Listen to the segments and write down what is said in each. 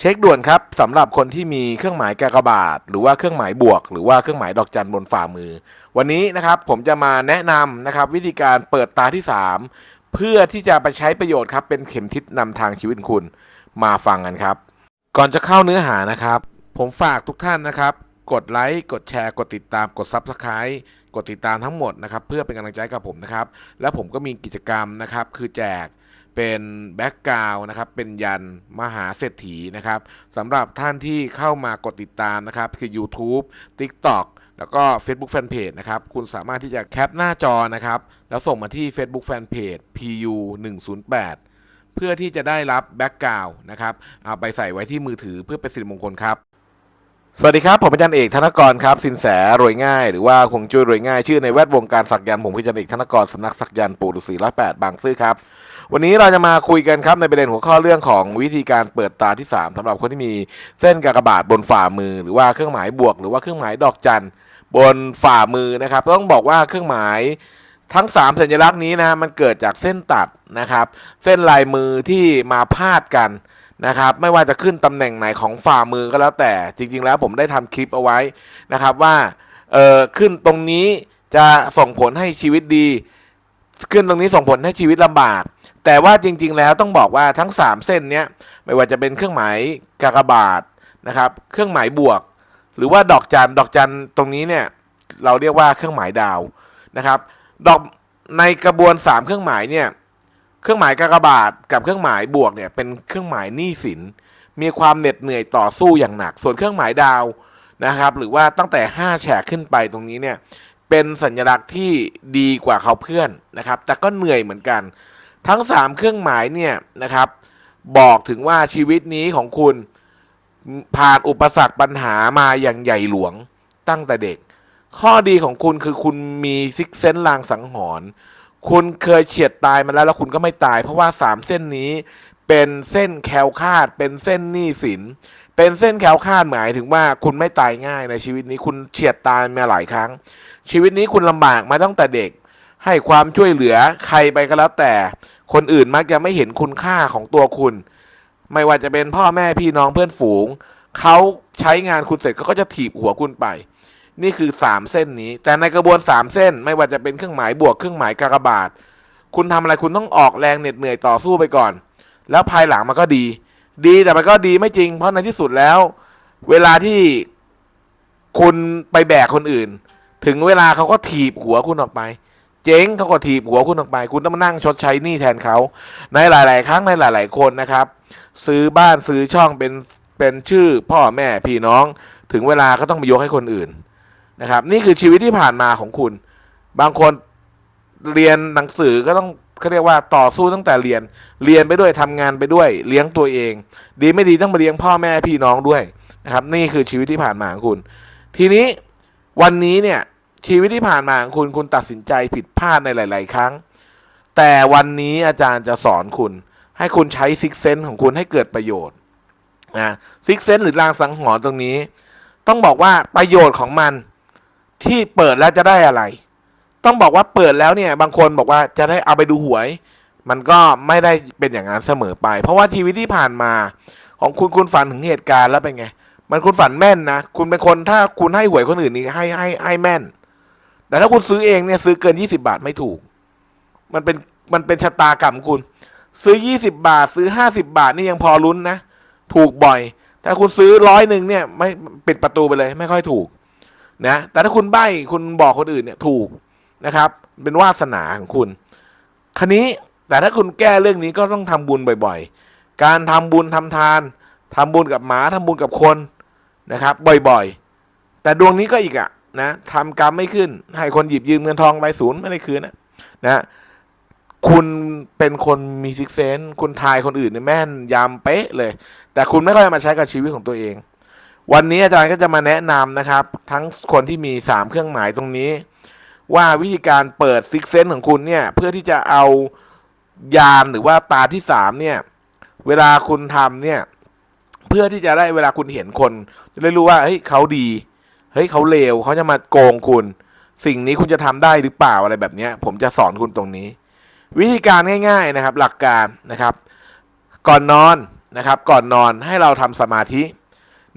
เช็คด่วนครับสำหรับคนที่มีเครื่องหมายกากบาท หรือว่าเครื่องหมายบวก หรือว่าเครื่องหมายดอกจันบนฝ่ามือ วันนี้นะครับผมจะมาแนะนำนะครับวิธีการเปิดตาที่ 3 เพื่อที่จะไปใช้ประโยชน์ครับเป็นเข็มทิศนำทางชีวิตคุณมาฟังกันครับ ก่อนจะเข้าเนื้อหานะครับ ผมฝากทุกท่านนะครับ กดไลค์กดแชร์ กดติดตามกด Subscribe กดติดตามทั้งหมดนะครับเพื่อเป็นกำลังใจกับผมนะครับและผมก็มีกิจกรรมนะครับคือแจก เป็นแบ็กกราวนะครับเป็นยันมหาเศรษฐีนะครับสำหรับท่านที่เข้ามากดติดตามนะครับคือ YouTube TikTok แล้วก็ Facebook Fanpage นะครับ คุณสามารถที่จะแคปหน้าจอนะครับ แล้วส่งมาที่ Facebook Fanpage PU 108เพื่อที่จะได้รับแบ็กกราวนะครับเอาไปใส่ไว้ที่มือถือเพื่อเป็นสิริมงคลครับสวัสดีครับ ผมอาจารย์เอกธนกรครับสินแสรวยง่ายหรือว่าคงจุ้ยรวยง่ายชื่อในแวดวงการสักยันผมคืออาจารย์เอกธนกรสำนักสักยันปู่ฤาษีร้อยแปดบางซื่อครับ วันนี้เราจะมาคุยกันครับในประเด็นหัวข้อเรื่องของวิธีการเปิดตาที่ 3สำหรับคนที่มีเส้นกากบาทบนฝ่ามือ หรือว่าเครื่องหมายบวก หรือว่าเครื่องหมายดอกจันบนฝ่ามือนะครับ ต้องบอกว่าเครื่องหมายทั้ง 3 สัญลักษณ์นี้นะมันเกิดจากเส้นตัดนะครับ เส้นลายมือที่มาพาดกันนะครับไม่ว่าจะขึ้นตำแหน่งไหนของฝ่ามือก็แล้วแต่จริง ๆ แล้วผมได้ทำคลิปเอาไว้นะครับว่าเออขึ้นตรงนี้จะส่งผลให้ชีวิตดี ขึ้นตรงนี้ส่งผลให้ชีวิตลำบาก แต่ว่าจริงๆแล้วต้องบอกว่าทั้ง 3 เส้นเนี้ยไม่ว่าจะเป็นเครื่องหมายกากบาทนะครับ เครื่องหมายบวก หรือว่าดอกจันดอกจันตรงนี้เนี่ยเราเรียกว่าเครื่องหมายดาวนะครับ ดอกในกระบวน 3 เครื่องหมายเนี่ยเครื่องหมายกากบาทกับเครื่องหมายบวกเนี่ยเป็นเครื่องหมายหนี้สิน มีความเหน็ดเหนื่อยต่อสู้อย่างหนัก ส่วนเครื่องหมายดาวนะครับ หรือว่าตั้งแต่ 5 แฉกขึ้นไปตรงนี้เนี่ยเป็นสัญลักษณ์ที่ดีกว่าเขาเพื่อนนะครับ แต่ก็เหนื่อยเหมือนกัน ทั้ง 3 เครื่องหมายเนี่ยนะครับ บอกถึงว่าชีวิตนี้ของคุณผ่านอุปสรรคปัญหามาอย่างใหญ่หลวงตั้งแต่เด็ก ข้อดีของคุณคือคุณมีซิกเซนลางสังหรณ์คุณเคยเฉียดตายมาแล้วแล้วคุณก็ไม่ตาย เพราะว่าสามเส้นนี้เป็นเส้นแคล้วคาด เป็นเส้นหนี้สิน เป็นเส้นแคล้วคาดหมายถึงว่าคุณไม่ตายง่ายในชีวิตนี้คุณเฉียดตายมาหลายครั้ง ชีวิตนี้คุณลำบากมาตั้งแต่เด็ก ให้ความช่วยเหลือใครไปก็แล้วแต่ คนอื่นมักจะไม่เห็นคุณค่าของตัวคุณ ไม่ว่าจะเป็นพ่อแม่พี่น้องเพื่อนฝูง เขาใช้งานคุณเสร็จเขาก็จะถีบหัวคุณไป นี่คือ 3 เส้นนี้ แต่ในกระบวน 3 เส้น ไม่ว่าจะเป็นเครื่องหมายบวกเครื่องหมายกากบาท คุณทำอะไรคุณต้องออกแรงเหน็ดเหนื่อยต่อสู้ไปก่อน แล้วภายหลังมันก็ดี ดีแต่มันก็ดีไม่จริง เพราะในที่สุดแล้ว เวลาที่คุณไปแบกคนอื่น ถึงเวลาเขาก็ถีบหัวคุณออกไป เจ๊งเขาก็ถีบหัวคุณออกไป คุณต้องมานั่งชดใช้หนี้แทนเขาในหลาย ๆ ครั้งในหลาย ๆ คนนะครับ ซื้อบ้านซื้อช่องเป็นเป็นชื่อพ่อแม่พี่น้อง ถึงเวลาก็ต้องไปยกให้คนอื่นนะครับ นี่คือชีวิตที่ผ่านมาของคุณ บางคนเรียนหนังสือก็ต้องเขาเรียกว่าต่อสู้ตั้งแต่เรียน เรียนไปด้วยทำงานไปด้วย เลี้ยงตัวเอง ดีไม่ดีต้องมาเลี้ยงพ่อแม่พี่น้องด้วยนะครับ นี่คือชีวิตที่ผ่านมาของคุณ ทีนี้วันนี้เนี่ย ชีวิตที่ผ่านมาของคุณคุณตัดสินใจผิดพลาดในหลาย ๆ ครั้ง แต่วันนี้อาจารย์จะสอนคุณ ให้คุณใช้ซิกเซนของคุณให้เกิดประโยชน์นะซิกเซนหรือรางสังหรณ์ตรงนี้ ต้องบอกว่าประโยชน์ของมันที่เปิดแล้วจะได้อะไร ต้องบอกว่าเปิดแล้วเนี่ย บางคนบอกว่าจะได้เอาไปดูหวย มันก็ไม่ได้เป็นอย่างนั้นเสมอไป เพราะว่าชีวิตที่ผ่านมา ของคุณคุณฝันถึงเหตุการณ์แล้วเป็นไง มันคุณฝันแม่นนะ คุณเป็นคนถ้าคุณให้หวยคนอื่นนี่ให้ให้ให้แม่น แต่ถ้าคุณซื้อเองเนี่ยซื้อเกินยี่สิบาทไม่ถูก มันเป็นมันเป็นชะตากรรมคุณ ซื้อยี่สิบาท ซื้อห้าสิบาทนี่ยังพอลุ้นนะ ถูกบ่อย แต่คุณซื้อร้อยหนึ่งเนี่ย ไม่ปิดประตูไปเลย ไม่ค่อยถูก นะ แต่ถ้าคุณใบ้คุณบอกคนอื่นเนี่ยถูกนะครับ เป็นวาสนาของคุณคันนี้แต่ถ้าคุณแก้เรื่องนี้ก็ต้องทำบุญบ่อยๆ การทำบุญทำทานทำบุญกับหมาทำบุญกับคนนะครับ บ่อยๆ แต่ดวงนี้ก็อีกอะ นะทำกรรมไม่ขึ้น ให้คนหยิบยืมเงินทองไปศูนย์ไม่ได้คืนนะนะคุณเป็นคนมีซิกเซนคุณทายคนอื่นเนี่ยแม่นยำเป๊ะเลย แต่คุณไม่ค่อยมาใช้กับชีวิตของตัวเอง วันนี้อาจารย์ก็จะมาแนะนำนะครับ ทั้งคนที่มี 3 เครื่องหมายตรงนี้ ว่าวิธีการเปิดซิกเซนของคุณเนี่ย เพื่อที่จะเอายานหรือว่าตาที่ 3 เนี่ย เวลาคุณทำเนี่ย เพื่อที่จะได้เวลาคุณเห็นคน จะได้รู้ว่าเฮ้ยเขาดี เฮ้ยเขาเลวเขาจะมาโกงคุณ สิ่งนี้คุณจะทำได้หรือเปล่าอะไรแบบนี้ผมจะสอนคุณตรงนี้ วิธีการง่ายๆนะครับ หลักการนะครับ ก่อนนอนนะครับ ก่อนนอนให้เราทำสมาธิ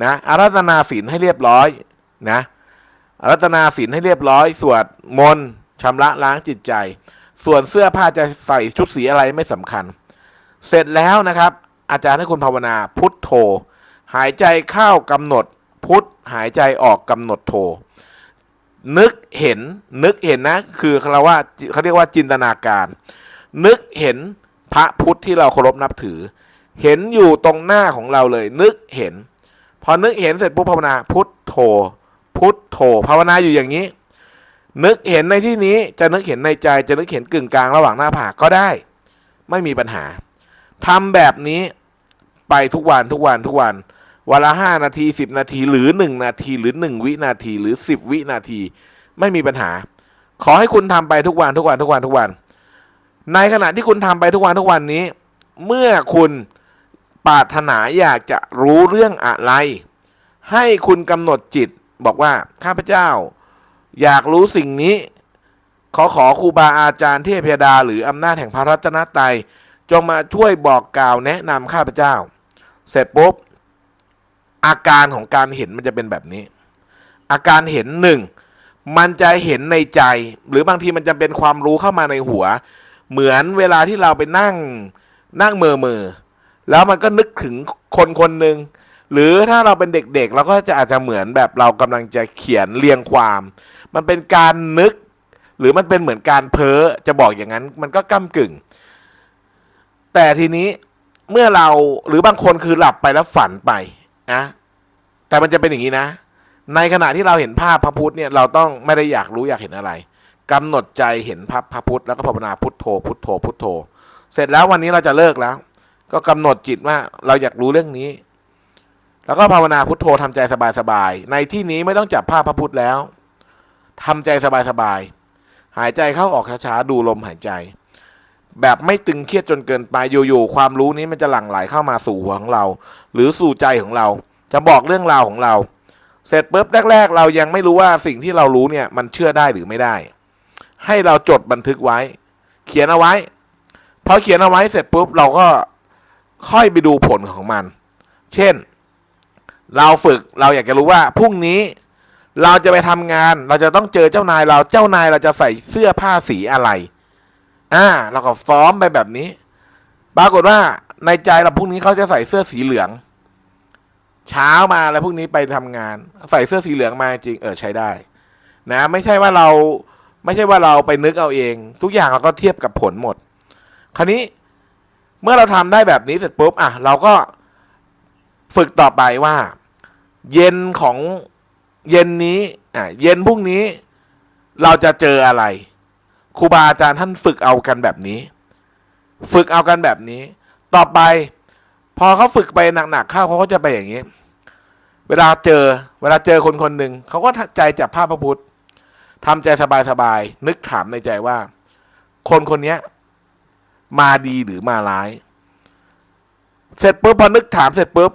นะอารัตนาศีลให้เรียบร้อยนะอารัตนาศีลให้เรียบร้อย สวดมนต์ชำระล้างจิตใจ ส่วนเสื้อผ้าจะใส่ชุดสีอะไรไม่สำคัญ เสร็จแล้วนะครับ อาจารย์ให้คุณภาวนาพุทโธหายใจเข้ากำหนดพุท หายใจออกกำหนดโธนึกเห็นนึกเห็นนะ คือเราว่าเขาเรียกว่าจินตนาการ นึกเห็นพระพุทธที่เราเคารพนับถือ เห็นอยู่ตรงหน้าของเราเลย นึกเห็น พอนึกเห็นเสร็จปุ๊บภาวนาพุทโธ พุทโธ ภาวนาอยู่อย่างนี้ นึกเห็นในที่นี้จะนึกเห็นในใจจะนึกเห็นกึ่งกลางระหว่างหน้าผากก็ได้ ไม่มีปัญหาทำแบบนี้ไปทุกวันทุกวันทุกวัน วันละห้านาทีสิบนาทีหรือหนึ่งนาทีหรือหนึ่งวินาทีหรือสิบวินาที ไม่มีปัญหา ขอให้คุณทำไปทุกวันทุกวันทุกวันทุกวัน ในขณะที่คุณทำไปทุกวันทุกวันนี้ เมื่อคุณปรารถนาอยากจะรู้เรื่องอะไร ให้คุณกำหนดจิตบอกว่าข้าพเจ้า อยากรู้สิ่งนี้ ขอขอครูบาอาจารย์เทพยดา หรืออำนาจแห่งพระรัตนตรัยจงมาช่วยบอกกล่าวแนะนำข้าพเจ้า เสร็จปุ๊บ อาการของการเห็นมันจะเป็นแบบนี้ อาการเห็นหนึ่งมันจะเห็นในใจ หรือบางทีมันจะเป็นความรู้เข้ามาในหัว เหมือนเวลาที่เราไปนั่งนั่งเมอเมอแล้วมันก็นึกถึงคนคนหนึ่งหรือถ้าเราเป็นเด็กๆเราก็จะอาจจะเหมือนแบบเรากำลังจะเขียนเรียงความ มันเป็นการนึก หรือมันเป็นเหมือนการเพ้อจะบอกอย่างนั้น มันก็ก้ากึ่ง แต่ทีนี้เมื่อเราหรือบางคนคือหลับไปแล้วฝันไป นะ แต่มันจะเป็นอย่างนี้นะ ในขณะที่เราเห็นภาพพระพุทธเนี่ยเราต้องไม่ได้อยากรู้อยากเห็นอะไรกำหนดใจเห็นภาพพระพุทธแล้วก็ภาวนาพุทโธ พุทโธ พุทโธ เสร็จแล้ววันนี้เราจะเลิกแล้ว ก็กำหนดจิตว่าเราอยากรู้เรื่องนี้ แล้วก็ภาวนาพุทโธทำใจสบายๆในที่นี้ไม่ต้องจับภาพพระพุทธแล้วทำใจสบายๆหายใจเข้าออกช้าๆดูลมหายใจ แบบไม่ตึงเครียดจนเกินไปอยู่ๆความรู้นี้มันจะหลั่งไหลเข้ามาสู่หัวของเรา หรือสู่ใจของเรา จะบอกเรื่องราวของเรา เสร็จปุ๊บแรก ๆ เรายังไม่รู้ว่าสิ่งที่เรารู้เนี่ยมันเชื่อได้หรือไม่ได้ ให้เราจดบันทึกไว้ เขียนเอาไว้พอเขียนเอาไว้เสร็จปุ๊บเราก็ค่อยไปดูผลของมัน เช่น เราฝึกเราอยากจะรู้ว่าพรุ่งนี้เราจะไปทำงาน เราจะต้องเจอเจ้านายเราเจ้านายเราจะใส่เสื้อผ้าสีอะไร อ่าเราก็ฟ้อมไปแบบนี้ ปรากฏว่าในใจเราพรุ่งนี้เขาจะใส่เสื้อสีเหลือง เช้ามาแล้วพรุ่งนี้ไปทำงาน ใส่เสื้อสีเหลืองมาจริงเออใช้ได้ นะ ไม่ใช่ว่าเราไม่ใช่ว่าเราไปนึกเอาเอง ทุกอย่างเราก็เทียบกับผลหมด คราวนี้เมื่อเราทำได้แบบนี้เสร็จปุ๊บอะเราก็ฝึกต่อไปว่า เย็นของเย็นนี้อะเย็นพรุ่งนี้ เราจะเจออะไร ครูบาอาจารย์ท่านฝึกเอากันแบบนี้ ฝึกเอากันแบบนี้ ต่อไป พอเขาฝึกไปหนักๆเข้าเขาก็จะไปอย่างนี้ เวลาเจอ เวลาเจอคนคนหนึ่งเขาก็ใจจับภาพพระพุทธทำใจสบายๆนึกถามในใจว่า คนคนนี้มาดีหรือมาร้าย เสร็จปุ๊บพอนึกถามเสร็จปุ๊บ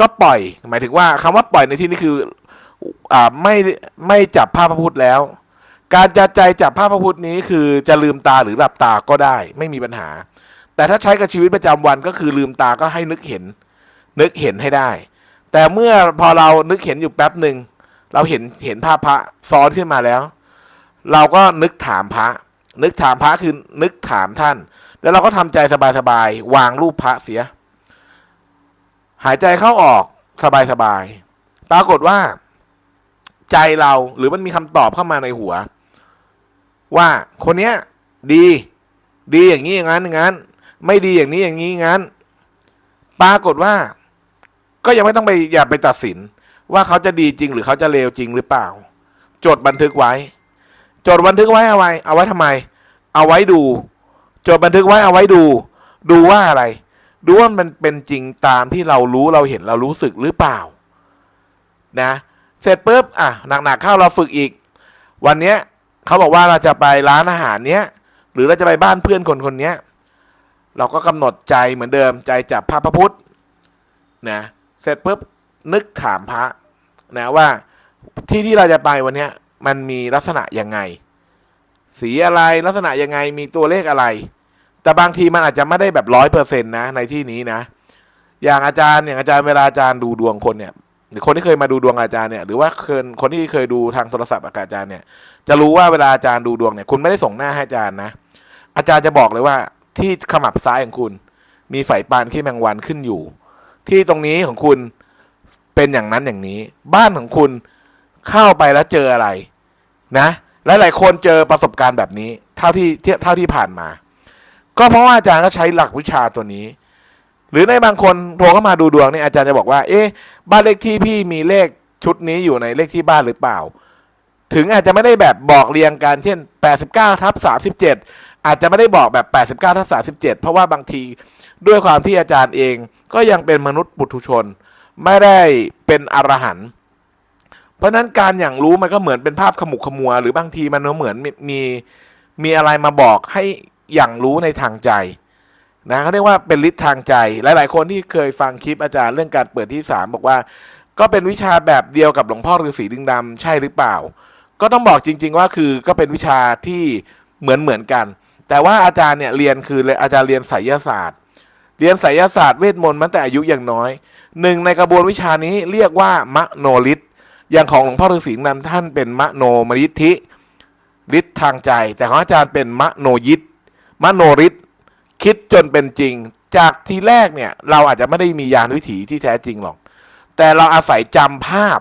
ก็ปล่อย หมายถึงว่าคำว่าปล่อยในที่นี้คืออ่าไม่ไม่จับภาพพระพุทธแล้ว การจะใจจับภาพพระพุทธนี้คือจะลืมตาหรือหลับตาก็ได้ไม่มีปัญหา แต่ถ้าใช้กับชีวิตประจำวันก็คือลืมตาก็ให้นึกเห็น นึกเห็นให้ได้ แต่เมื่อพอเรานึกเห็นอยู่แป๊บหนึ่งเราเห็นเห็นภาพพระซ้อนขึ้นมาแล้ว เราก็นึกถามพระ นึกถามพระคือนึกถามท่าน แล้วเราก็ทำใจสบายๆวางรูปพระเสีย หายใจเข้าออกสบายๆปรากฏว่า ใจเราหรือมันมีคำตอบเข้ามาในหัว ว่าคนเนี้ยดี ดีอย่างนี้อย่างนั้นอย่างนั้น ไม่ดีอย่างนี้อย่างนี้อย่างนั้น ปรากฏว่า ก็ยังไม่ต้องไปอย่าไปตัดสิน ว่าเขาจะดีจริงหรือเขาจะเลวจริงหรือเปล่า จดบันทึกไว้ จดบันทึกไว้เอาไว้ เอาไว้ทำไม เอาไว้ดู จดบันทึกไว้เอาไว้ดู ดูว่าอะไร ดูว่ามันเป็นจริงตามที่เรารู้เราเห็นเรารู้สึกหรือเปล่า นะ เสร็จปุ๊บอะหนักๆเข้าเราฝึกอีก วันเนี้ย เขาบอกว่าเราจะไปร้านอาหารเนี้ยหรือเราจะไปบ้านเพื่อนคนคนเนี้ยเราก็กำหนดใจเหมือนเดิมใจจับพระพระพุทธนะเสร็จปุ๊บนึกถามพระนะว่าที่ที่เราจะไปวันเนี้ยมันมีลักษณะยังไง สีอะไรลักษณะยังไงมีตัวเลขอะไร แต่บางทีมันอาจจะไม่ได้แบบร้อยเปอร์เซ็นต์นะในที่นี้นะ อย่างอาจารย์อย่างอาจารย์เวลาอาจารย์ดูดวงคนเนี่ย หรือคนที่เคยมาดูดวงอาจารย์เนี่ยหรือว่าเคยคนที่เคยดูทางโทรศัพท์อาจารย์เนี่ย จะรู้ว่าเวลาอาจารย์ดูดวงเนี่ยคุณไม่ได้ส่งหน้าให้อาจารย์นะ อาจารย์จะบอกเลยว่าที่ขมับซ้ายของคุณ มีไฝปานขี้แมงวันขึ้นอยู่ ที่ตรงนี้ของคุณเป็นอย่างนั้นอย่างนี้ บ้านของคุณเข้าไปแล้วเจออะไรนะและหลายคนเจอประสบการณ์แบบนี้ เท่าที่เท่าที่ผ่านมา ก็เพราะว่าอาจารย์ก็ใช้หลักวิชาตัวนี้ หรือในบางคนโทรเข้ามาดูดวงเนี่ยอาจารย์จะบอกว่า เอ๊ะบ้านเลขที่พี่มีเลขชุดนี้อยู่ในเลขที่บ้านหรือเปล่า ถึงอาจจะไม่ได้แบบบอกเรียงกันเช่น 89ทับ37 อาจจะไม่ได้บอกแบบ 89ทับ37 เพราะว่าบางทีด้วยความที่อาจารย์เองก็ยังเป็นมนุษย์ปุถุชน ไม่ได้เป็นอรหันต์เพราะนั้นการอย่างรู้มันก็เหมือนเป็นภาพขมุกขมัว หรือบางทีมันก็เหมือนมีมีอะไรมาบอกให้อย่างรู้ในทางใจ นะเขาเรียกว่าเป็นฤทธิ์ทางใจ หลาย ๆ คนที่เคยฟังคลิปอาจารย์เรื่องการเปิดที่สามบอกว่า ก็เป็นวิชาแบบเดียวกับหลวงพ่อฤาษีดึงดำใช่หรือเปล่า ก็ต้องบอกจริง ๆ ว่าคือก็เป็นวิชาที่เหมือนเหมือนกัน แต่ว่าอาจารย์เนี่ยเรียนคืออาจารย์เรียนไสยศาสตร์ เรียนไสยศาสตร์เวทมนต์มาแต่อายุอย่างน้อยหนึ่งในกระบวนวิชานี้เรียกว่ามโนฤทธิ์อย่างของหลวงพ่อฤาษีดึงดำท่านเป็นมโนมฤทธิฤทธิ์ทางใจ แต่ของอาจารย์เป็นมโนยิทธิ์มโนฤทธิ์ คิดจนเป็นจริง จากทีแรกเนี่ย เราอาจจะไม่ได้มียานวิถีที่แท้จริงหรอก แต่เราอาศัยจำภาพ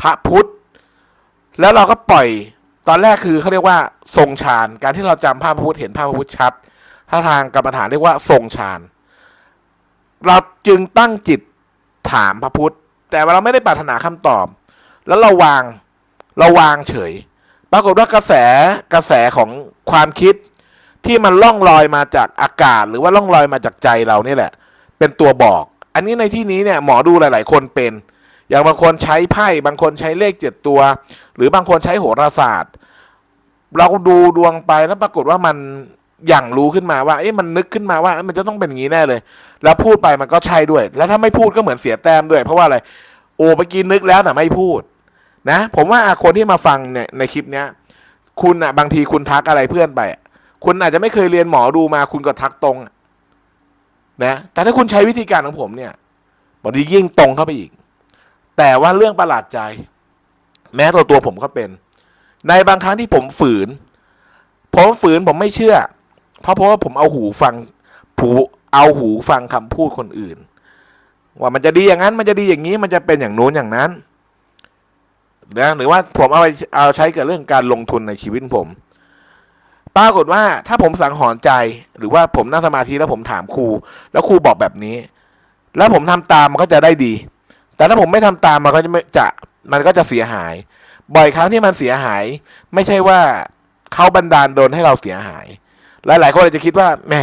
พระพุทธ แล้วเราก็ปล่อยตอนแรกคือเขาเรียกว่าทรงฌานการที่เราจำภาพพระพุทธเห็นภาพพระพุทธชัดถ้าทางกรรมฐานเรียกว่าทรงฌานเราจึงตั้งจิตถามพระพุทธ แต่เราไม่ได้ปรารถนาคำตอบ แล้วเราวางเราวางเฉย ปรากฏว่ากระแสกระแสของความคิด ที่มันล่องลอยมาจากอากาศ หรือว่าล่องลอยมาจากใจเรานี่แหละ เป็นตัวบอก อันนี้ในที่นี้เนี่ยหมอดูหลาย ๆ คนเป็น อย่างบางคนใช้ไพ่บางคนใช้เลขเจ็ดตัว หรือบางคนใช้โหราศาสตร์ เราดูดวงไปแล้วปรากฏว่ามันอย่างรู้ขึ้นมาว่าเอ๊ะมันนึกขึ้นมาว่ามันจะต้องเป็นอย่างนี้แน่เลย แล้วพูดไปมันก็ใช่ด้วย แล้วถ้าไม่พูดก็เหมือนเสียแต้มด้วย เพราะว่าอะไรโอ้เมื่อกี้นึกแล้วแต่ไม่พูด นะ ผมว่าคนที่มาฟังเนี่ยในคลิปเนี้ย คุณอะบางทีคุณทักอะไรเพื่อนไป คุณอาจจะไม่เคยเรียนหมอดูมาคุณก็ทักตรงนะแต่ถ้าคุณใช้วิธีการของผมเนี่ยบางทียิ่งตรงเข้าไปอีก แต่ว่าเรื่องประหลาดใจ แม้ตัวตัวผมก็เป็น ในบางครั้งที่ผมฝืน ผมฝืนผมไม่เชื่อ เพราะเพราะว่าผมเอาหูฟังผูเอาหูฟังคำพูดคนอื่น ว่ามันจะดีอย่างนั้นมันจะดีอย่างนี้มันจะเป็นอย่างโน้นอย่างนั้นนะหรือว่าผมเอาไปเอาใช้กับเรื่องการลงทุนในชีวิตผม ปรากฏว่าถ้าผมสังหรณ์ใจหรือว่าผมนั่งสมาธิแล้วผมถามครู แล้วครูบอกแบบนี้ แล้วผมทำตามมันก็จะได้ดี แต่ถ้าผมไม่ทำตามมันก็จะไม่จะมันก็จะเสียหาย บ่อยครั้งที่มันเสียหาย ไม่ใช่ว่าเขาบันดาลโดนให้เราเสียหาย หลายๆคนอาจจะคิดว่าแหม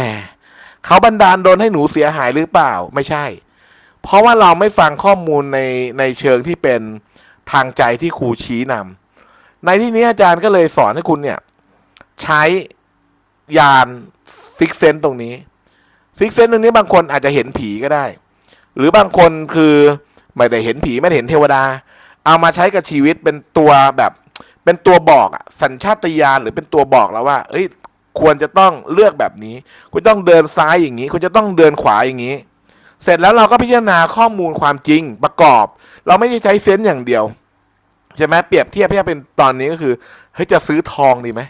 เขาบันดาลโดนให้หนูเสียหายหรือเปล่าไม่ใช่ เพราะว่าเราไม่ฟังข้อมูลในในเชิงที่เป็นทางใจที่ครูชี้นำในที่นี้อาจารย์ก็เลยสอนให้คุณเนี่ย ใช้ยานซิกเซนตรงนี้ซิกเซนตรงนี้บางคนอาจจะเห็นผีก็ได้ หรือบางคนคือไม่ได้เห็นผีไม่ได้เห็นเทวดา เอามาใช้กับชีวิตเป็นตัวแบบเป็นตัวบอกอะสัญชาตญาณหรือเป็นตัวบอกแล้วว่า เอ้ยควรจะต้องเลือกแบบนี้คุณต้องเดินซ้ายอย่างนี้คุณจะต้องเดินขวาอย่างนี้ เสร็จแล้วเราก็พิจารณาข้อมูลความจริงประกอบ เราไม่ใช่ใช้เซนส์อย่างเดียวใช่ไหมเปรียบเทียบให้เป็นตอนนี้ก็คือเฮ้ยจะซื้อทองดีไหม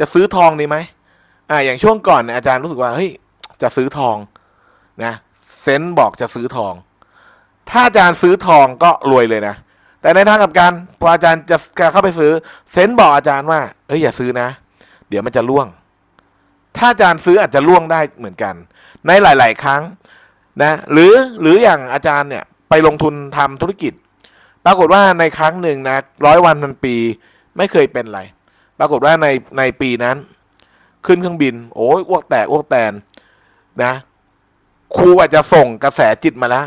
จะซื้อทองดีไหมอ่าอย่างช่วงก่อนอาจารย์รู้สึกว่าเฮ้ยจะซื้อทองนะเซนบอกจะซื้อทอง ถ้าอาจารย์ซื้อทองก็รวยเลยนะแต่ในทางกับกันพออาจารย์จะเข้าไปซื้อเซนบอกอาจารย์ว่าเอ้ยอย่าซื้อนะ เดี๋ยวมันจะล่วง ถ้าอาจารย์ซื้ออาจจะล่วงได้เหมือนกัน ในหลาย ๆ ครั้งนะหรือหรืออย่างอาจารย์เนี่ยไปลงทุนทำธุรกิจ ปรากฏว่าในครั้งหนึ่งนะร้อยวันพันปีไม่เคยเป็นไร ปรากฏว่าในในปีนั้น ขึ้นเครื่องบิน โอ้ยอ้วกแตกอ้วกแตนนะครูอาจจะส่งกระแสจิตมาแล้ว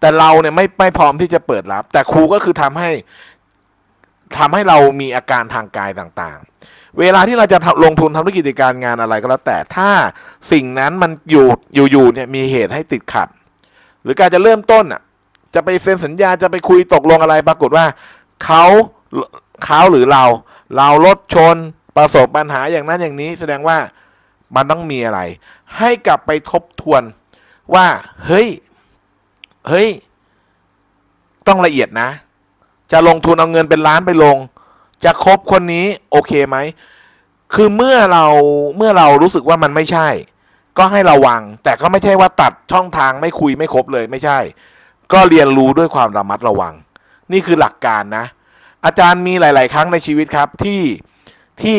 แต่เราเนี่ยไม่ไม่พร้อมที่จะเปิดรับ แต่ครูก็คือทำให้ทำให้เรามีอาการทางกายต่างๆ เวลาที่เราจะลงทุนทำธุรกิจการงานอะไรก็แล้ว แต่ถ้าสิ่งนั้นมันอยู่อยู่ๆเนี่ยมีเหตุให้ติดขัด หรือการจะเริ่มต้นอะจะไปเซ็นสัญญาจะไปคุยตกลงอะไรปรากฏว่าเขา เขาหรือเรา เรารถชนประสบปัญหาอย่างนั้นอย่างนี้ แสดงว่ามันต้องมีอะไร ให้กลับไปทบทวนว่า เฮ้ย เฮ้ย ต้องละเอียดนะ จะลงทุนเอาเงินเป็นล้านไปลง จะคบคนนี้โอเคไหม คือเมื่อเราเมื่อเรารู้สึกว่ามันไม่ใช่ ก็ให้ระวัง แต่ก็ไม่ใช่ว่าตัดช่องทางไม่คุยไม่คบเลยไม่ใช่ ก็เรียนรู้ด้วยความระมัดระวัง นี่คือหลักการนะ อาจารย์มีหลาย ๆ ครั้งในชีวิตครับที่ที่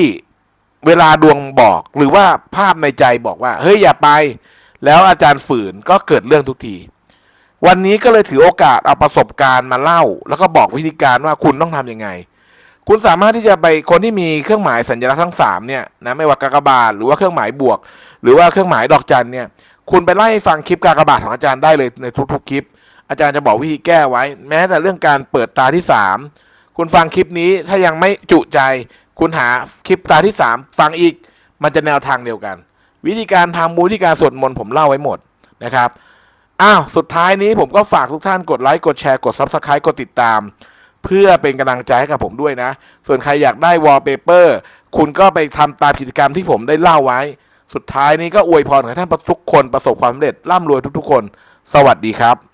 เวลาดวงบอกหรือว่าภาพในใจบอกว่า เฮ้ยอย่าไป แล้วอาจารย์ฝืนก็เกิดเรื่องทุกที วันนี้ก็เลยถือโอกาสเอาประสบการณ์มาเล่า แล้วก็บอกวิธีการว่าคุณต้องทำยังไง คุณสามารถที่จะไปคนที่มีเครื่องหมายสัญลักษณ์ทั้งสามเนี่ยนะไม่ว่ากากบาทหรือว่าเครื่องหมายบวก หรือว่าเครื่องหมายดอกจันเนี่ย คุณไปไล่ฟังคลิปกากบาทของอาจารย์ได้เลยในทุกๆคลิป อาจารย์จะบอกวิธีแก้ไว้ แม้แต่เรื่องการเปิดตาที่สาม คุณฟังคลิปนี้ถ้ายังไม่จุใจ คุณหาคลิปตาที่สามฟังอีก มันจะแนวทางเดียวกัน วิธีการทำมูลวิธีการสวดมนต์ผมเล่าไว้หมดนะครับอ้าวสุดท้ายนี้ผมก็ฝากทุกท่านกดไลค์กดแชร์กด Subscribe กดติดตาม เพื่อเป็นกำลังใจให้กับผมด้วยนะ ส่วนใครอยากได้วอลเปเปอร์คุณก็ไปทำตามกิจกรรมที่ผมได้เล่าไว้ สุดท้ายนี้ก็อวยพรให้ท่านทุกคนประสบความสำเร็จร่ำรวยทุกๆคน สวัสดีครับ